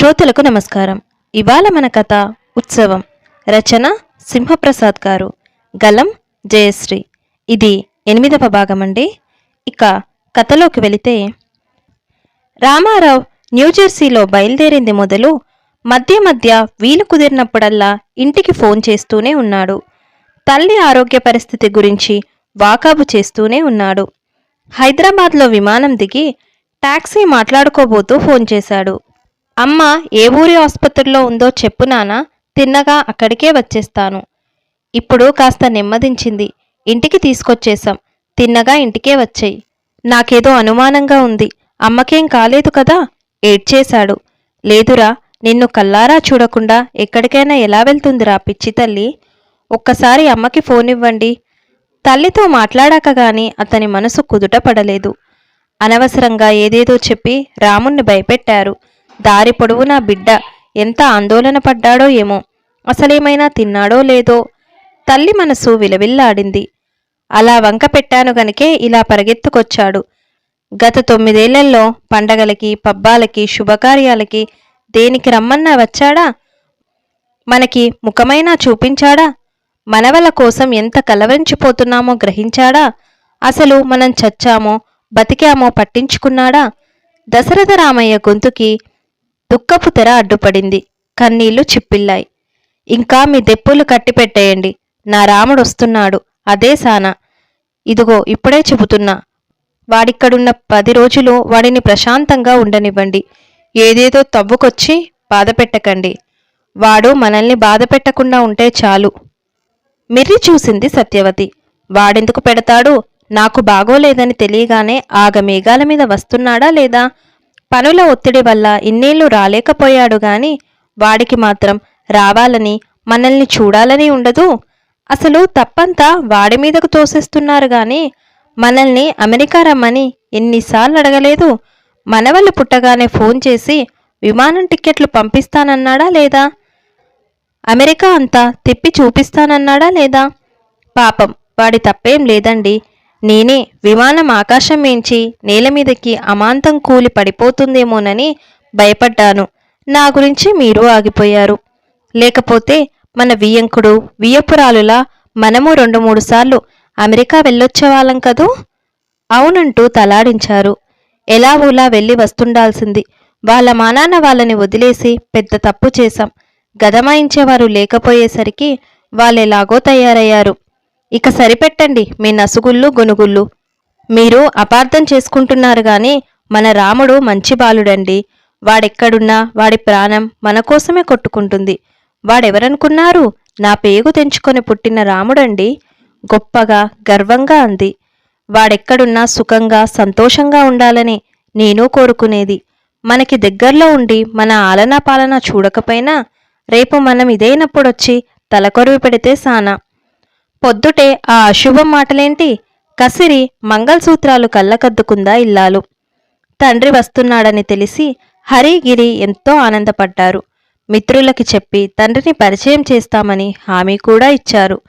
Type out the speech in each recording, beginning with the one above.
శ్రోతలకు నమస్కారం. ఇవాళ మన కథ ఉత్సవం. రచన సింహప్రసాద్ గారు. గలం జయశ్రీ. ఇది ఎనిమిదవ భాగం అండి ఇక కథలోకి వెళితే రామారావు న్యూజెర్సీలో బయలుదేరింది మొదలు మధ్య మధ్య వీలు కుదిరినప్పుడల్లా ఇంటికి ఫోన్ చేస్తూనే ఉన్నాడు. తల్లి ఆరోగ్య పరిస్థితి గురించి వాకాబు చేస్తూనే ఉన్నాడు. హైదరాబాద్లో విమానం దిగి టాక్సీ మాట్లాడుకోబోతూ ఫోన్ చేశాడు. అమ్మ ఏ ఊరి ఆసుపత్రిలో ఉందో చెప్పు నానా తిన్నగా అక్కడికే వచ్చేస్తాను. ఇప్పుడు కాస్త నెమ్మదించింది. ఇంటికి తీసుకొచ్చేశాం. తిన్నగా ఇంటికే వచ్చేయి. నాకేదో అనుమానంగా ఉంది. అమ్మకేం కాలేదు కదా? ఏడ్చేశాడు. లేదురా నిన్ను కల్లారా చూడకుండా ఎక్కడికైనా ఎలా వెళ్తుందిరా పిచ్చి తల్లి? ఒక్కసారి అమ్మకి ఫోన్ ఇవ్వండి తల్లితో మాట్లాడాక గాని అతని మనసు కుదుట పడలేదు. అనవసరంగా ఏదేదో చెప్పి రాముణ్ణి భయపెట్టారు. దారి పొడవునా బిడ్డ. ఎంత ఆందోళన పడ్డాడో ఏమో. అసలేమైనా తిన్నాడో లేదో. తల్లి మనసు విలవిల్లాడింది. అలా వంక పెట్టాను గనుకే ఇలా పరిగెత్తుకొచ్చాడు. గత తొమ్మిదేళ్ళలో పండగలకి పబ్బాలకి శుభకార్యాలకి దేనికి రమ్మన్నా వచ్చాడా? మనకి ముఖమైనా చూపించాడా? మనవల కోసం ఎంత కలవరించిపోతున్నామో గ్రహించాడా? అసలు మనం చచ్చామో బతికామో పట్టించుకున్నాడా? దశరథ రామయ్య గొంతుకి దుఃఖపు తెర అడ్డుపడింది. కన్నీళ్ళు చిప్పిల్లాయి. ఇంకా మీ దెప్పులు కట్టిపెట్టేయండి. నా రాముడు వస్తున్నాడు. అదే సానా. ఇదిగో ఇప్పుడే చెబుతున్నా. వాడిక్కడున్న పది రోజులు వాడిని ప్రశాంతంగా ఉండనివ్వండి. ఏదేదో తవ్వుకొచ్చి బాధపెట్టకండి. వాడు మనల్ని బాధపెట్టకుండా ఉంటే చాలు. మిర్రి చూసింది సత్యవతి. వాడెందుకు పెడతాడు? నాకు బాగోలేదని తెలియగానే ఆగ మేఘాల మీద వస్తున్నాడా లేదా? పనుల ఒత్తిడి వల్ల ఇన్నేళ్ళు రాలేకపోయాడు గాని వాడికి మాత్రం రావాలని మనల్ని చూడాలని ఉండదు. అసలు తప్పంతా వాడి మీదకు తోసేస్తున్నారు గాని మనల్ని అమెరికా రమ్మని ఎన్నిసార్లు అడగలేదు. మనవళ్ళు పుట్టగానే ఫోన్ చేసి విమానం టిక్కెట్లు పంపిస్తానన్నాడా లేదా? అమెరికా అంతా తిప్పి చూపిస్తానన్నాడా లేదా? పాపం వాడి తప్పేం లేదండి. నేనే విమానం ఆకాశం మించి నేల మీదకి అమాంతం కూలి పడిపోతుందేమోనని భయపడ్డాను. నా గురించి మీరు ఆగిపోయారు. లేకపోతే మన వియ్యంకుడు వియ్యపురాలులా మనము రెండు మూడు సార్లు అమెరికా వెళ్ళొచ్చేవాళ్ళం కదూ? అవునంటూ తలాడించారు. ఎలా ఊలా వెళ్ళి వస్తుండాల్సింది? వాళ్ళ మానాన్న వాళ్ళని వదిలేసి పెద్ద తప్పు చేశాం. గదమాయించేవారు లేకపోయేసరికి వాళ్ళెలాగో తయారయ్యారు. ఇక సరిపెట్టండి మీ నసుగుళ్ళు గొనుగుళ్ళు. మీరు అపార్థం చేసుకుంటున్నారు గాని మన రాముడు మంచి బాలుడండి. వాడెక్కడున్నా వాడి ప్రాణం మన కోసమే కొట్టుకుంటుంది. వాడెవరనుకున్నారు? నా పేగు తెంచుకొని పుట్టిన రాముడండి. గొప్పగా గర్వంగా అంది. వాడెక్కడున్నా సుఖంగా సంతోషంగా ఉండాలని నేను కోరుకునేది. మనకి దగ్గరలో ఉండి మన ఆలనా పాలన చూడకపోయినా రేపు మనం ఇదైనప్పుడొచ్చి తలకొరివి పెడితే సానా. పొద్దుటే ఆ అశుభం మాటలేంటి? కసిరి మంగళసూత్రాలు కళ్ళకద్దుకుందా ఇల్లాలు. తండ్రి వస్తున్నాడని తెలిసి హరిగిరి ఎంతో ఆనందపడ్డారు. మిత్రులకి చెప్పి తండ్రిని పరిచయం చేస్తామని హామీ కూడా ఇచ్చారు.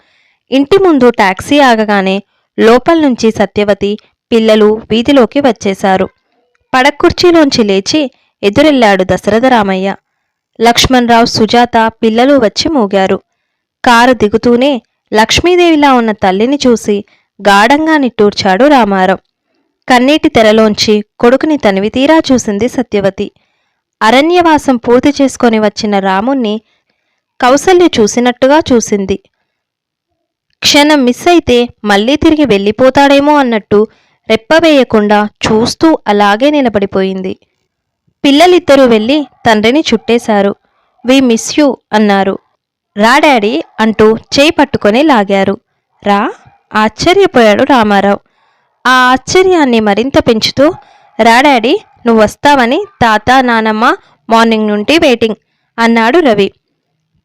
ఇంటి ముందు టాక్సీ ఆగగానే లోపల నుంచి సత్యవతి పిల్లలు వీధిలోకి వచ్చేశారు. పడకుర్చీలోంచి లేచి ఎదురెళ్ళాడు దశరథ రామయ్య. లక్ష్మణరావు సుజాత పిల్లలు వచ్చి మూగారు. కారు దిగుతూనే లక్ష్మీదేవిలా ఉన్న తల్లిని చూసి గాఢంగా నిట్టూర్చాడు రామారావు. కన్నీటి తెరలోంచి కొడుకుని తనివితీరా చూసింది సత్యవతి. అరణ్యవాసం పూర్తి చేసుకొని వచ్చిన రాముణ్ణి కౌసల్య చూసినట్టుగా చూసింది. క్షణం మిస్ అయితే మళ్ళీ తిరిగి వెళ్ళిపోతాడేమో అన్నట్టు రెప్పవేయకుండా చూస్తూ అలాగే నిలబడిపోయింది. పిల్లలిద్దరూ వెళ్ళి తండ్రిని చుట్టేశారు. వి మిస్ యూ అన్నారు. రా డాడీ అంటూ చేయి పట్టుకొని లాగారు. రా ఆశ్చర్యపోయాడు రామారావు. ఆ ఆశ్చర్యాన్ని మరింత పెంచుతూ రా డాడీ నువ్వు వస్తావని తాత నానమ్మ మార్నింగ్ నుండి వెయిటింగ్ అన్నాడు రవి.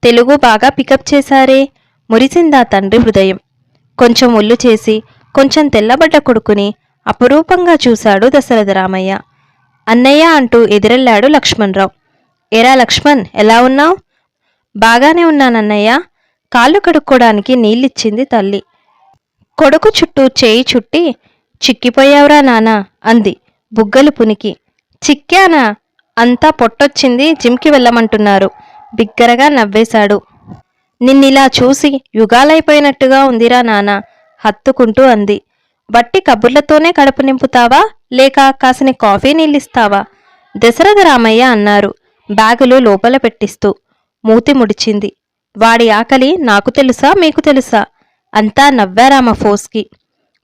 తెలుగు బాగా పికప్ చేశారే మురిసిందా తండ్రి హృదయం. కొంచెం ఒళ్ళు చేసి కొంచెం తెల్లబడ్డ కొడుకుని అపురూపంగా చూశాడు దశరథ రామయ్య. అన్నయ్య అంటూ ఎదురెళ్ళాడు లక్ష్మణరావు. ఎరా లక్ష్మణ్ ఎలా ఉన్నావు? బాగానే ఉన్నానన్నయ్య. కాళ్ళు కడుక్కోడానికి నీళ్ళిచ్చింది తల్లి. కొడుకు చుట్టూ చేయి చుట్టి చిక్కిపోయావురా నానా అంది బుగ్గలు పునికి. చిక్కానా? అంతా పొట్టొచ్చింది జిమ్కి వెళ్ళమంటున్నారు. బిగ్గరగా నవ్వేశాడు. నిన్నిలా చూసి యుగాలైపోయినట్టుగా ఉందిరా నానా హత్తుకుంటూ అంది. వట్టి కబుర్లతోనే కడుపు నింపుతావా? లేక కాసిని కాఫీ నీళ్ళిస్తావా? దశరథ రామయ్య అన్నారు. బ్యాగులు లోపల పెట్టిస్తూ. మూతి ముడిచింది. వాడి ఆకలి నాకు తెలుసా మీకు తెలుసా? అంతా నవ్వారామ ఫోస్కి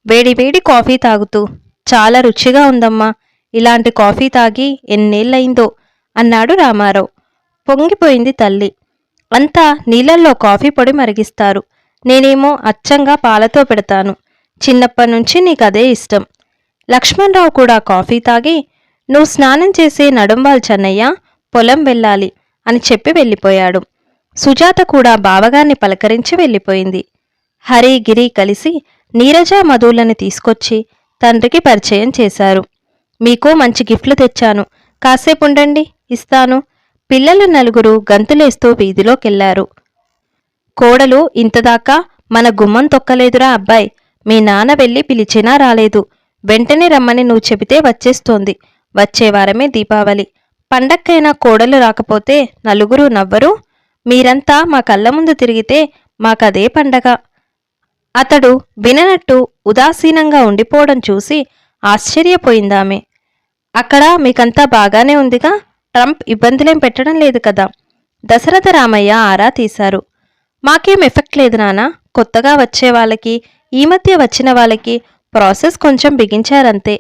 వేడివేడి కాఫీ తాగుతూ చాలా రుచిగా ఉందమ్మా ఇలాంటి కాఫీ తాగి ఎన్నేళ్ళయిందో అన్నాడు రామారావు. పొంగిపోయింది తల్లి. అంతా నీళ్ళల్లో కాఫీ పొడి మరిగిస్తారు. నేనేమో అచ్చంగా పాలతో పెడతాను. చిన్నప్పటి నుంచి నీకు అదే ఇష్టం. లక్ష్మణరావు కూడా కాఫీ తాగి నువ్వు స్నానం చేసే నడుంబాల్ చెన్నయ్య పొలం వెళ్ళాలి. అని చెప్పి వెళ్ళిపోయాడు. సుజాత కూడా బావగారిని పలకరించి వెళ్ళిపోయింది. హరి గిరి కలిసి నీరజ మధువులను తీసుకొచ్చి తండ్రికి పరిచయం చేశారు. మీకు మంచి గిఫ్ట్లు తెచ్చాను. కాసేపు ఉండండి ఇస్తాను. పిల్లలు నలుగురు గంతులేస్తూ వీధిలోకెళ్ళారు. కోడలు ఇంతదాకా మన గుమ్మం తొక్కలేదురా అబ్బాయి. మీ నాన్న వెళ్ళి పిలిచినా రాలేదు. వెంటనే రమ్మని నువ్వు చెబితే వచ్చేస్తోంది. వచ్చే వారమే దీపావళి. పండక్కైనా కోడలు రాకపోతే నలుగురు నవ్వరు. మీరంతా మా కళ్ళ ముందు తిరిగితే మాకదే పండగ. అతడు విననట్టు ఉదాసీనంగా ఉండిపోవడం చూసి ఆశ్చర్యపోయిందామె. అక్కడ మీకంతా బాగానే ఉందిగా? ట్రంప్ ఇబ్బందులేం పెట్టడం లేదు కదా? దశరథ రామయ్య ఆరా తీశారు. మాకేం ఎఫెక్ట్ లేదు నానా? కొత్తగా వచ్చే వాళ్ళకి ఈ మధ్య వచ్చిన వాళ్ళకి ప్రాసెస్ కొంచెం బిగించారంతే.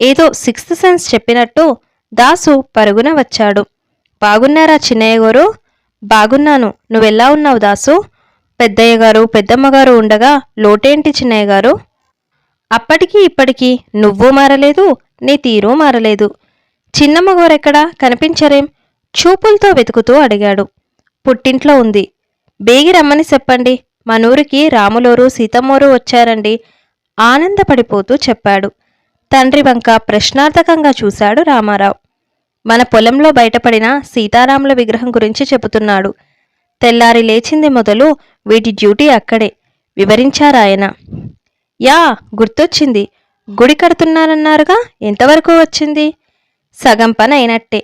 ఏదో సిక్స్త్ సెన్స్ చెప్పినట్టు దాసు పరుగున వచ్చాడు. బాగున్నారా చిన్నయ్య గారు? బాగున్నాను. నువ్వెలా ఉన్నావు దాసు? పెద్దయ్య గారు పెద్దమ్మగారు ఉండగా లోటేంటి చిన్నయ్య గారు? అప్పటికి ఇప్పటికీ నువ్వు మారలేదు నీ తీరు మారలేదు. చిన్నమ్మ గోరెక్కడా కనిపించరేం? చూపులతో వెతుకుతూ అడిగాడు. పుట్టింట్లో ఉంది. బేగి రమ్మని చెప్పండి. మనూరికి రాములోరు సీతమ్మోరు వచ్చారండి ఆనందపడిపోతూ చెప్పాడు. తండ్రి వంక ప్రశ్నార్థకంగా చూశాడు రామారావు. మన పొలంలో బయటపడిన సీతారాముల విగ్రహం గురించి చెబుతున్నాడు. తెల్లారి లేచింది మొదలు వీటి డ్యూటీ అక్కడే. వివరించారాయన యా గుర్తొచ్చింది. గుడి కడుతున్నారన్నారుగా ఎంతవరకు వచ్చింది? సగం పని అయినట్టే.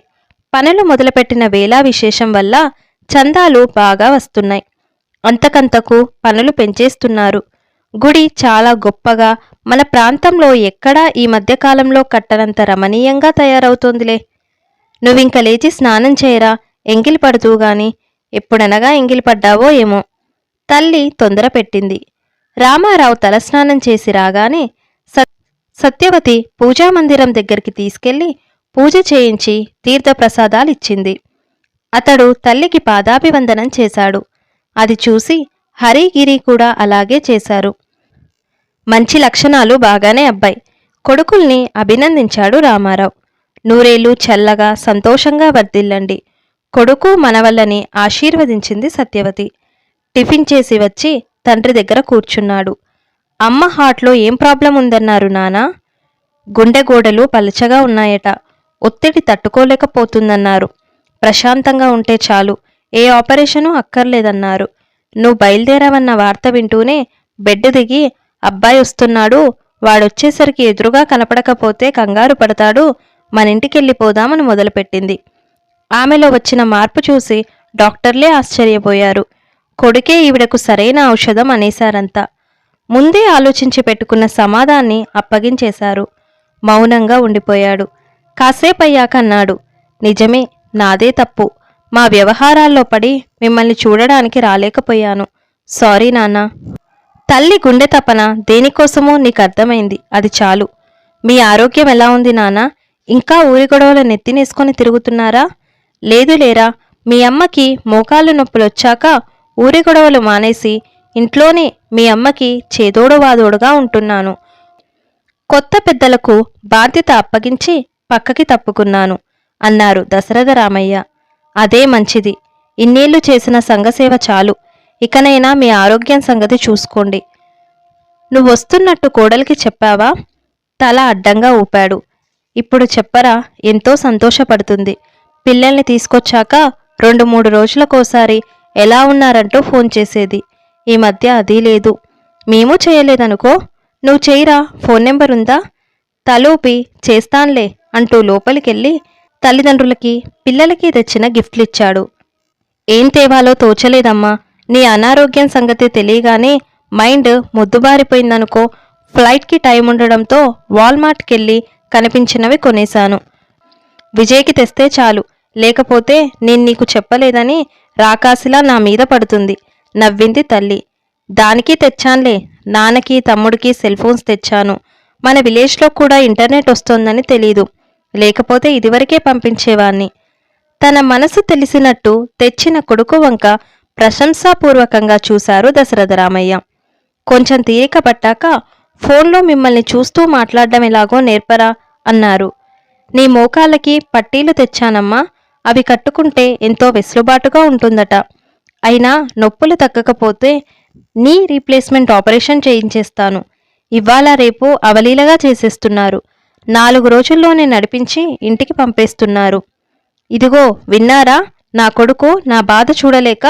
పనులు మొదలుపెట్టిన వేళా విశేషం వల్ల చందాలు బాగా వస్తున్నాయి. అంతకంతకు పనులు పెంచేస్తున్నారు. గుడి చాలా గొప్పగా మన ప్రాంతంలో ఎక్కడా ఈ మధ్యకాలంలో కట్టనంత రమణీయంగా తయారవుతోందిలే. నువ్వింక లేచి స్నానం చేయరా? ఎంగిలి పడుతూ గాని. ఎప్పుడనగా ఎంగిలి పడ్డావో ఏమో. తల్లి తొందర పెట్టింది. రామారావు తలస్నానం చేసి రాగానే సత్ సత్యవతి పూజామందిరం దగ్గరికి తీసుకెళ్ళి పూజ చేయించి తీర్థప్రసాదాలిచ్చింది. అతడు తల్లికి పాదాభివందనం చేశాడు. అది చూసి హరిగిరి కూడా అలాగే చేశారు. మంచి లక్షణాలు బాగానే అబ్బాయి. కొడుకుల్ని అభినందించాడు రామారావు. నూరేళ్ళు చల్లగా సంతోషంగా వర్ధిల్లండి. కొడుకు మనవల్లని ఆశీర్వదించింది సత్యవతి. టిఫిన్ చేసి వచ్చి తండ్రి దగ్గర కూర్చున్నాడు. అమ్మ హార్ట్లో ఏం ప్రాబ్లం ఉందన్నారు నానా? గుండె గోడలు పలచగా ఉన్నాయట. ఒత్తిడి తట్టుకోలేకపోతుందన్నారు. ప్రశాంతంగా ఉంటే చాలు. ఏ ఆపరేషను అక్కర్లేదన్నారు. నువ్వు బయలుదేరావన్న వార్త వింటూనే బెడ్ దిగి అబ్బాయి వస్తున్నాడు. వాడొచ్చేసరికి ఎదురుగా కనపడకపోతే కంగారు పడతాడు. మన ఇంటికెళ్ళిపోదామని మొదలుపెట్టింది. ఆమెలో వచ్చిన మార్పు చూసి డాక్టర్లే ఆశ్చర్యపోయారు. కొడుకే ఈవిడకు సరైన ఔషధం అనేశారంతా. ముందే ఆలోచించి పెట్టుకున్న సమాధాన్ని అప్పగించేశారు. మౌనంగా ఉండిపోయాడు. కాసేపయ్యాక అన్నాడు నిజమే నాదే తప్పు. మా వ్యవహారాల్లో పడి మిమ్మల్ని చూడడానికి రాలేకపోయాను. సారీ నాన్నా. తల్లి గుండె తపన దేనికోసమో నీకు అర్థమైంది అది చాలు. మీ ఆరోగ్యం ఎలా ఉంది నానా ఇంకా ఊరి గొడవలు నెత్తినేసుకొని తిరుగుతున్నారా? లేదు లేరా మీ అమ్మకి మోకాళ్ళు నొప్పులొచ్చాక ఊరి గొడవలు మానేసి ఇంట్లోనే మీ అమ్మకి చేదోడు వాదోడుగా ఉంటున్నాను. కొత్త పెద్దలకు బాధ్యత అప్పగించి పక్కకి తప్పుకున్నాను అన్నారు దశరథ రామయ్య. అదే మంచిది ఇన్నేళ్ళు చేసిన సంఘసేవ చాలు. ఇకనైనా మీ ఆరోగ్యం సంగతి చూసుకోండి. నువ్వు వస్తున్నట్టు కోడలికి చెప్పావా? తల అడ్డంగా ఊపాడు. ఇప్పుడు చెప్పరా ఎంతో సంతోషపడుతుంది. పిల్లల్ని తీసుకొచ్చాక రెండు మూడు రోజులకోసారి ఎలా ఉన్నారంటూ ఫోన్ చేసేది. ఈ మధ్య అది లేదు. మేము చేయలేదనుకో నువ్వు చేయరా ఫోన్ నెంబర్ ఉందా? తలూపి చేస్తాన్లే అంటూ లోపలికెళ్ళి తల్లిదండ్రులకి పిల్లలకి తెచ్చిన గిఫ్ట్లిచ్చాడు. ఏం తేవాలో తోచలేదమ్మా. నీ అనారోగ్యం సంగతి తెలియగానే మైండ్ ముద్దుబారిపోయిందనుకో ఫ్లైట్కి టైం ఉండడంతో వాల్మార్ట్కెళ్ళి కనిపించినవి కొనేశాను. విజయ్కి తెస్తే చాలు. లేకపోతే నేను నీకు చెప్పలేదని రాకాసిలా నా మీద పడుతుంది నవ్వింది తల్లి. దానికి తెచ్చాన్లే. నాన్నకి తమ్ముడికి సెల్ ఫోన్స్ తెచ్చాను. మన విలేజ్లో కూడా ఇంటర్నెట్ వస్తోందని తెలీదు. లేకపోతే ఇదివరకే పంపించేవాణ్ణి. తన మనసు తెలిసినట్టు తెచ్చిన కొడుకు వంక ప్రశంసాపూర్వకంగా చూశారు దశరథరామయ్య కొంచెం తీరిక పట్టాక ఫోన్లో మిమ్మల్ని చూస్తూ మాట్లాడడం ఎలాగో నేర్పరా అన్నారు. నీ మోకాళ్ళకి పట్టీలు తెచ్చానమ్మా. అవి కట్టుకుంటే ఎంతో వెసులుబాటుగా ఉంటుందట. అయినా నొప్పులు తగ్గకపోతే నీ రీప్లేస్మెంట్ ఆపరేషన్ చేయించేస్తాను. ఇవాళ రేపు అవలీలగా చేసేస్తున్నారు. నాలుగు రోజుల్లోనే నడిపించి ఇంటికి పంపేస్తున్నారు. ఇదిగో విన్నారా? నా కొడుకు నా బాధ చూడలేక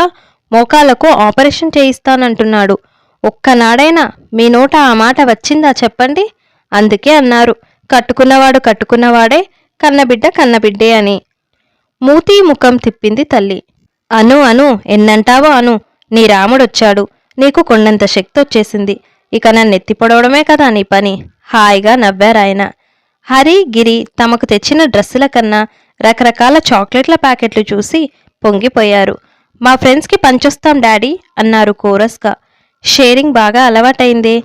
మోకాలకు ఆపరేషన్ చేయిస్తానంటున్నాడు. ఒక్కనాడైనా మీ నోట ఆ మాట వచ్చిందా చెప్పండి? అందుకే అన్నారు. కట్టుకున్నవాడు కట్టుకున్నవాడే కన్నబిడ్డ కన్నబిడ్డే అని. మూతీ ముఖం తిప్పింది తల్లి. అను అను ఎన్నంటావో అను నీ రాముడొచ్చాడు. నీకు కొండంత శక్తి వచ్చేసింది ఇక నన్ను ఎత్తిపడవడమే కదా నీ పని. హాయిగా నవ్వారాయన హరి గిరి తమకు తెచ్చిన డ్రెస్సుల కన్నా రకరకాల చాక్లెట్ల ప్యాకెట్లు చూసి పొంగిపోయారు. మా ఫ్రెండ్స్కి పంచొస్తాం డాడీ అన్నారు కోరస్గా. షేరింగ్ బాగా అలవాటైంది.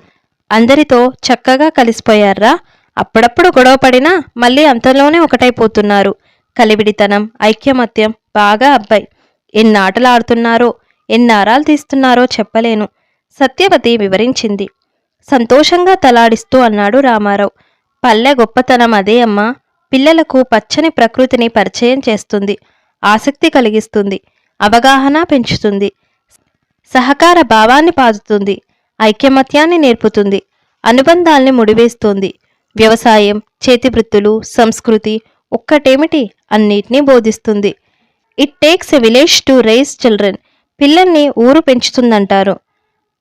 అందరితో చక్కగా కలిసిపోయారా? అప్పుడప్పుడు గొడవ పడినా మళ్ళీ అంతలోనే ఒకటైపోతున్నారు. కలివిడితనం ఐక్యమత్యం బాగా అబ్బాయి. ఎన్నాటలు ఆడుతున్నారో ఎన్నారాలు తీస్తున్నారో చెప్పలేను. సత్యవతి వివరించింది. సంతోషంగా తలాడిస్తూ అన్నాడు రామారావు. పల్లె గొప్పతనం అదే అమ్మా. పిల్లలకు పచ్చని ప్రకృతిని పరిచయం చేస్తుంది. ఆసక్తి కలిగిస్తుంది. అవగాహన పెంచుతుంది. సహకార భావాన్ని పాదుతుంది ఐక్యమత్యాన్ని నేర్పుతుంది అనుబంధాల్ని ముడివేస్తుంది. వ్యవసాయం చేతివృత్తులు సంస్కృతి ఒక్కటేమిటి అన్నిటినీ బోధిస్తుంది. It takes a village to raise children పిల్లల్ని ఊరు పెంచుతుందంటారు.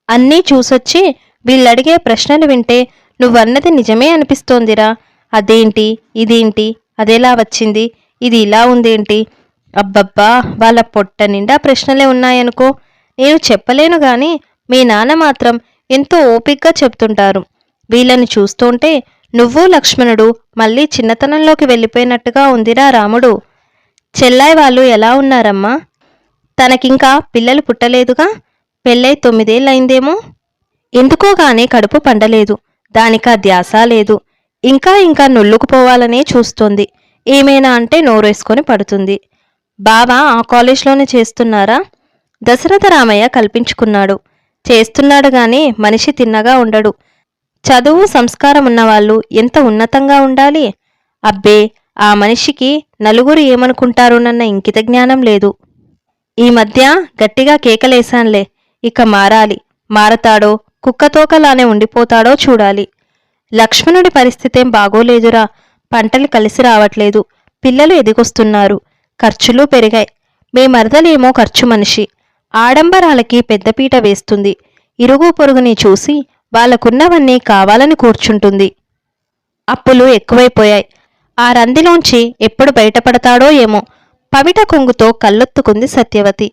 అన్నీ చూసొచ్చి వీళ్ళడిగే ప్రశ్నలు వింటే నువ్వన్నది నిజమే అనిపిస్తోందిరా. అదేంటి? ఇదేంటి? అదేలా వచ్చింది? ఇది ఇలా ఉందేంటి? అబ్బబ్బా వాళ్ళ పొట్ట నిండా ప్రశ్నలే ఉన్నాయనుకో. నేను చెప్పలేను గాని మీ నాన్న మాత్రం ఎంతో ఓపిగ్గా చెప్తుంటారు. వీళ్ళని చూస్తుంటే నువ్వు లక్ష్మణుడు మళ్ళీ చిన్నతనంలోకి వెళ్ళిపోయినట్టుగా ఉందిరా రాముడు. చెల్లాయి వాళ్ళు ఎలా ఉన్నారమ్మా? తనకింకా పిల్లలు పుట్టలేదుగా? పెళ్ళై ఎందుకో ఎందుకోగానే కడుపు పండలేదు. దానికా ధ్యాస లేదు. ఇంకా ఇంకా నొల్లుకుపోవాలనే చూస్తుంది. ఏమైనా అంటే నోరేసుకొని పడుతుంది. బావా ఆ కాలేజ్లోనే చేస్తున్నారా? దశరథ రామయ్య కల్పించుకున్నాడు. చేస్తున్నాడు గాని మనిషి తిన్నగా ఉండడు. చదువు సంస్కారం ఉన్నవాళ్ళు ఎంత ఉన్నతంగా ఉండాలి? అబ్బే ఆ మనిషికి నలుగురు ఏమనుకుంటారోనన్న ఇంకిత జ్ఞానం లేదు. ఈ మధ్య గట్టిగా కేకలేశాన్లే. ఇక మారాలి. మారతాడో కుక్కతోకలానే ఉండిపోతాడో చూడాలి. లక్ష్మణుడి పరిస్థితేం బాగోలేదురా. పంటలు కలిసి రావట్లేదు. పిల్లలు ఎదిగొస్తున్నారు. ఖర్చులు పెరిగాయి. మీ మరదలేమో ఖర్చు మనిషి. ఆడంబరాలకి పెద్దపీట వేస్తుంది. ఇరుగు పొరుగుని చూసి వాళ్ళకున్నవన్నీ కావాలని కూర్చుంటుంది. అప్పులు ఎక్కువైపోయాయి. ఆ రందిలోంచి ఎప్పుడు బయటపడతాడో ఏమో పవిట కొంగుతో కళ్ళొత్తుకుంది సత్యవతి.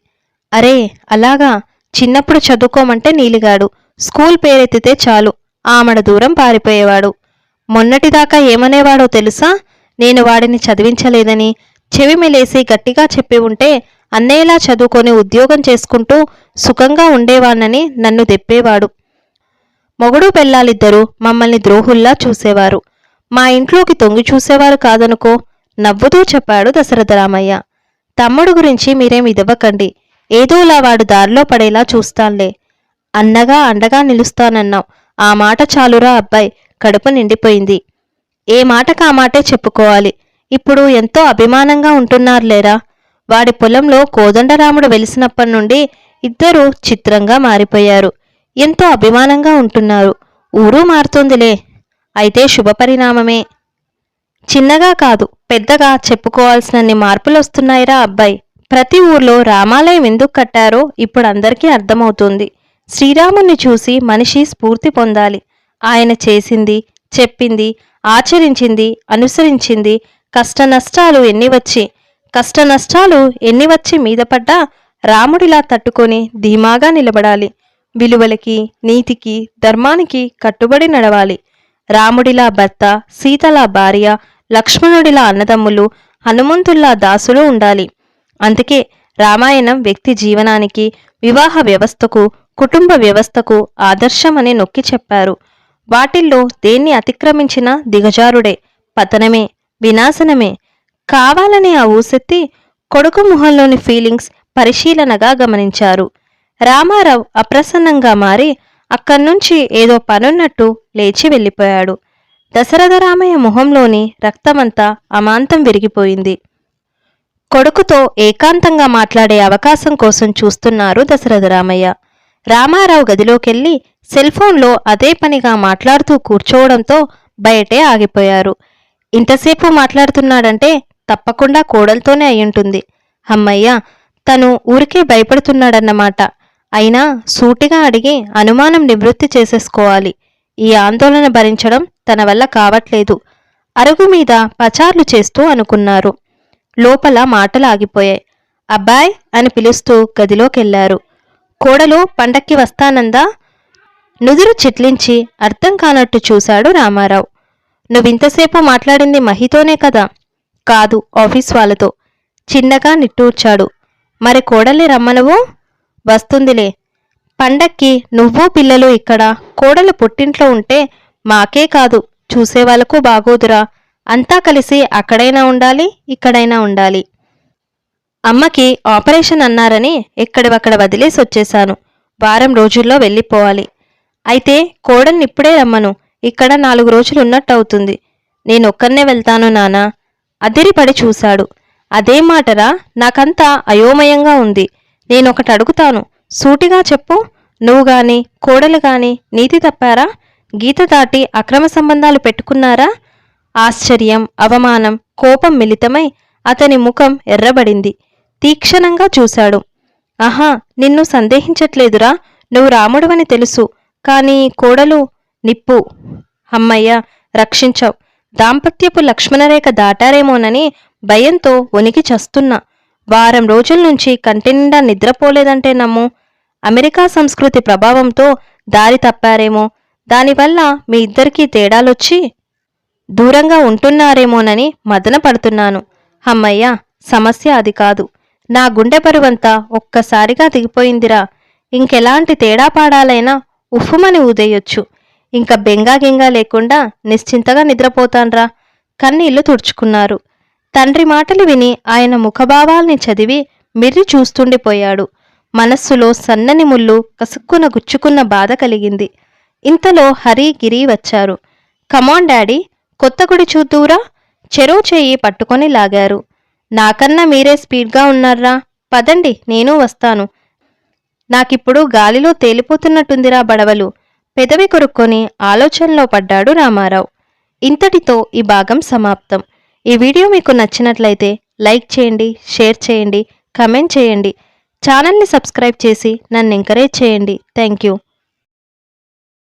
అరే అలాగా? చిన్నప్పుడు చదువుకోమంటే నీలిగాడు. స్కూల్ పేరెత్తితే చాలు. ఆమడ దూరం పారిపోయేవాడు. మొన్నటిదాకా ఏమనేవాడో తెలుసా? నేను వాడిని చదివించలేదని చెవి మెలేసి గట్టిగా చెప్పి ఉంటే అన్నయ్యలా చదువుకొని ఉద్యోగం చేసుకుంటూ సుఖంగా ఉండేవాణ్ణని నన్ను దెప్పేవాడు. మొగుడు పెళ్ళాలిద్దరూ మమ్మల్ని ద్రోహుల్లా చూసేవారు. మా ఇంట్లోకి తొంగి చూసేవారు కాదనుకో నవ్వుతూ చెప్పాడు దశరథరామయ్య తమ్ముడు గురించి మీరేం ఇదవ్వకండి. ఏదోలా వాడు దారిలో పడేలా చూస్తాన్లే. అన్నగా అండగా నిలుస్తానన్నావు. ఆ మాట చాలురా అబ్బాయి. కడుపు నిండిపోయింది. ఏ మాటకా మాటే చెప్పుకోవాలి. ఇప్పుడు ఎంతో అభిమానంగా ఉంటున్నారులేరా? వాడి పొలంలో కోదండరాముడు వెలిసినప్పటి నుండి ఇద్దరూ చిత్రంగా మారిపోయారు. ఎంతో అభిమానంగా ఉంటున్నారు. ఊరు మారుతోందిలే. అయితే శుభపరిణామమే చిన్నగా కాదు పెద్దగా చెప్పుకోవాల్సినన్ని మార్పులు వస్తున్నాయిరా అబ్బాయి. ప్రతి ఊర్లో రామాలయం ఎందుకు కట్టారో ఇప్పుడు అందరికీ అర్థమవుతుంది. శ్రీరాముణ్ణి చూసి మనిషి స్ఫూర్తి పొందాలి. ఆయన చేసింది చెప్పింది ఆచరించింది అనుసరించింది కష్ట నష్టాలు ఎన్ని వచ్చి కష్ట నష్టాలు ఎన్ని వచ్చి మీద పడ్డా రాముడిలా తట్టుకొని ధీమాగా నిలబడాలి. విలువలకి నీతికి ధర్మానికి కట్టుబడి నడవాలి. రాముడిలా భర్త సీతలా భార్య లక్ష్మణుడిలా అన్నదమ్ములు హనుమంతుల్లా దాసులు ఉండాలి. అందుకే రామాయణం వ్యక్తి జీవనానికి వివాహ వ్యవస్థకు కుటుంబ వ్యవస్థకు ఆదర్శమని నొక్కి చెప్పారు. వాటిల్లో దేన్ని అతిక్రమించినా దిగజారుడే. పతనమే వినాశనమే కావాలనే ఆ ఊసెత్తి కొడుకు మొహంలోని ఫీలింగ్స్ పరిశీలనగా గమనించారు. రామారావు అప్రసన్నంగా మారి అక్కడ్నుంచి ఏదో పనున్నట్టు లేచి వెళ్ళిపోయాడు. దశరథ రామయ్య మొహంలోని రక్తమంతా అమాంతం విరిగిపోయింది. కొడుకుతో ఏకాంతంగా మాట్లాడే అవకాశం కోసం చూస్తున్నారు దశరథరామయ్య రామారావు గదిలోకెళ్ళి సెల్ఫోన్లో అదే పనిగా మాట్లాడుతూ కూర్చోవడంతో బయటే ఆగిపోయారు. ఇంతసేపు మాట్లాడుతున్నాడంటే తప్పకుండా కోడలతోనే అయ్యుంటుంది. అమ్మయ్య తను ఊరికే భయపడుతున్నాడన్నమాట. అయినా సూటిగా అడిగి అనుమానం నివృత్తి చేసేసుకోవాలి. ఈ ఆందోళన భరించడం తన వల్ల కావట్లేదు. అరుగు మీద పచార్లు చేస్తూ అనుకున్నారు. లోపల మాటలు ఆగిపోయాయి అబ్బాయ్ అని పిలుస్తూ గదిలోకెళ్ళారు. కోడలు పండక్కి వస్తానందా? నుదురు చిట్లించి అర్థం కానట్టు చూశాడు రామారావు. నువ్వింతసేపు మాట్లాడింది మహితోనే కదా. కాదు ఆఫీస్ వాళ్ళతో. చిన్నగా నిట్టూర్చాడు. మరి కోడలి రమ్మనవు? వస్తుందిలే. పండక్కి నువ్వు పిల్లలు ఇక్కడ. కోడలు పుట్టింట్లో ఉంటే మాకే కాదు. చూసేవాళ్ళకు బాగోదురా. అంతా కలిసి అక్కడైనా ఉండాలి ఇక్కడైనా ఉండాలి. అమ్మకి ఆపరేషన్ అన్నారని ఎక్కడివక్కడ వదిలేసి వచ్చేశాను. వారం రోజుల్లో వెళ్ళిపోవాలి. అయితే కోడల్ని ఇప్పుడే రమ్మను. ఇక్కడ నాలుగు రోజులు ఉన్నట్టు అవుతుంది నేనొక్కనే వెళ్తాను నానా అదిరిపడి చూశాడు. అదే మాటరా? నాకంతా అయోమయంగా ఉంది. నేనొకటి అడుగుతాను. సూటిగా చెప్పు. నువ్వు గాని కోడలు గాని నీతి తప్పారా? గీత దాటి అక్రమ సంబంధాలు పెట్టుకున్నారా? ఆశ్చర్యం అవమానం కోపం మిళితమై అతని ముఖం ఎర్రబడింది. తీక్షణంగా చూశాడు. ఆహా నిన్ను సందేహించట్లేదురా. నువ్వు రాముడవని తెలుసు. కానీ కోడలు నిప్పు. అమ్మయ్య రక్షించావు. దాంపత్యపు లక్ష్మణరేఖ దాటారేమోనని భయంతో వణికి చస్తున్నా. వారం రోజుల నుంచి కంటి నిండా నిద్రపోలేదంటే నమ్ము. అమెరికా సంస్కృతి ప్రభావంతో దారి తప్పారేమో. దానివల్ల మీ ఇద్దరికీ తేడాలొచ్చి దూరంగా ఉంటున్నారేమోనని మదన పడుతున్నాను అమ్మయ్య సమస్య అది కాదు. నా గుండె బరువంతా ఒక్కసారిగా దిగిపోయిందిరా. ఇంకెలాంటి తేడా పాడాలైనా ఉఫ్ఫుమని ఊదేయొచ్చు. ఇంక బెంగాగింగా లేకుండా నిశ్చింతగా నిద్రపోతాన్రా. కన్నీళ్ళు తుడుచుకున్నారు. తండ్రి మాటలు విని ఆయన ముఖభావాల్ని చదివి మిర్రి చూస్తుండిపోయాడు. మనస్సులో సన్నని ముళ్ళు కసుక్కున గుచ్చుకున్న బాధ కలిగింది. ఇంతలో హరి గిరి వచ్చారు. కమాన్ డాడీ కొత్త గుడి చూద్దూరా? చెరువు చెయ్యి పట్టుకొని లాగారు. నాకన్నా మీరే స్పీడ్గా ఉన్నారా పదండి నేను వస్తాను. నాకిప్పుడు గాలిలో తేలిపోతున్నట్టుందిరా బడవలు. పెదవి కొరుక్కొని ఆలోచనలో పడ్డాడు రామారావు. ఇంతటితో ఈ భాగం సమాప్తం. ఈ వీడియో మీకు నచ్చినట్లయితే లైక్ చేయండి షేర్ చేయండి కమెంట్ చేయండి. ఛానల్ని సబ్స్క్రైబ్ చేసి నన్ను ఎంకరేజ్ చేయండి. Thank you.